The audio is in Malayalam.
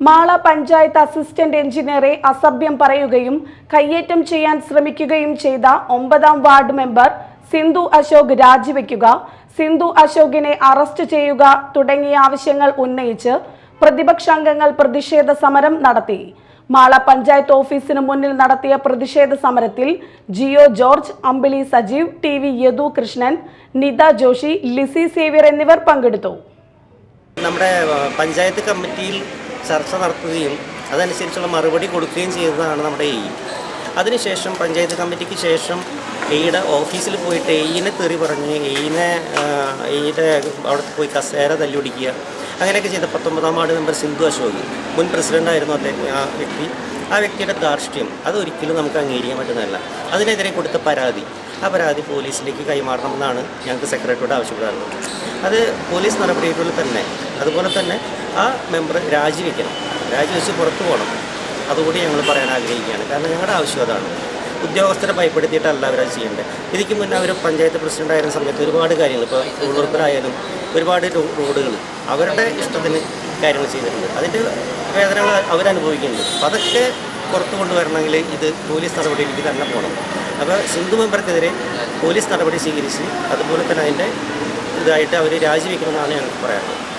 മാള പഞ്ചായത്ത് അസിസ്റ്റന്റ് എഞ്ചിനീയറെ അസഭ്യം പറയുകയും കയ്യേറ്റം ചെയ്യാൻ ശ്രമിക്കുകയും ചെയ്ത ഒമ്പതാം വാർഡ് മെമ്പർ സിന്ധു അശോക് രാജിവെക്കുക സിന്ധു അശോകിനെ അറസ്റ്റ് ചെയ്യുക തുടങ്ങിയ ആവശ്യങ്ങൾ ഉന്നയിച്ച് പ്രതിപക്ഷാംഗങ്ങൾ പ്രതിഷേധ സമരം നടത്തി. മാള പഞ്ചായത്ത് ഓഫീസിന് മുന്നിൽ നടത്തിയ പ്രതിഷേധ സമരത്തിൽ Jio George Ambili Sajeev T V Yadu Krishnan Nitha Joshi Lizy Xavier എന്നിവർ പങ്കെടുത്തു. നമ്മുടെ പഞ്ചായത്ത് കമ്മിറ്റിയിൽ ചർച്ച നടത്തുകയും അതനുസരിച്ചുള്ള മറുപടി കൊടുക്കുകയും ചെയ്തതാണ് നമ്മുടെ എ അതിനുശേഷം പഞ്ചായത്ത് കമ്മിറ്റിക്ക് ശേഷം എയുടെ ഓഫീസിൽ പോയിട്ട് എയിനെ തെറി പറഞ്ഞ് എയിനെ എയുടെ അവിടെ പോയി കസേര തല്ലിടിക്കുക അങ്ങനെയൊക്കെ ചെയ്ത പത്തൊമ്പതാം വാർഡ് മെമ്പർ സിന്ധു അശോക് മുൻ പ്രസിഡന്റായിരുന്നു അദ്ദേഹം ആ വ്യക്തി. ആ വ്യക്തിയുടെ ധാർഷ്ട്യം അതൊരിക്കലും നമുക്ക് അംഗീകരിക്കാൻ പറ്റുന്നതല്ല. അതിനെതിരെ കൊടുത്ത പരാതി. ആ പരാതി പോലീസിലേക്ക് കൈമാറണമെന്നാണ് ഞങ്ങൾക്ക് സെക്രട്ടറിയോട് ആവശ്യപ്പെടാറുള്ളത്. അത് പോലീസ് നടപടികളിൽ തന്നെ. അതുപോലെ തന്നെ ആ മെമ്പർ രാജിവെക്കണം. രാജിവെച്ച് പുറത്തു പോകണം. അതുകൂടി ഞങ്ങൾ പറയാൻ ആഗ്രഹിക്കുകയാണ്. കാരണം ഞങ്ങളുടെ ആവശ്യം അതാണ്. ഉദ്യോഗസ്ഥരെ ഭയപ്പെടുത്തിയിട്ടല്ല അവരത് ചെയ്യേണ്ടത്. ഇതിക്ക് മുന്നേ അവർ പഞ്ചായത്ത് പ്രസിഡന്റ് ആയിരുന്ന സമയത്ത് ഒരുപാട് കാര്യങ്ങൾ ഇപ്പോൾ തൊഴിലുറപ്പിലായാലും ഒരുപാട് റോഡുകൾ അവരുടെ ഇഷ്ടത്തിന് കാര്യങ്ങൾ ചെയ്തിട്ടുണ്ട്. അതിന്റെ വേദനകൾ അവരനുഭവിക്കുന്നുണ്ട്. അപ്പോൾ അതൊക്കെ പുറത്തു കൊണ്ടുവരണമെങ്കിൽ ഇത് പോലീസ് നടപടിയിലേക്ക് തന്നെ പോകണം. അപ്പോൾ സിന്ധു മെമ്പർക്കെതിരെ പോലീസ് നടപടി സ്വീകരിച്ച് അതുപോലെ തന്നെ അതിന്റെ ഇതായിട്ട് അവർ രാജിവെക്കണമെന്നാണ് ഞങ്ങൾക്ക് പറയാനുള്ളത്.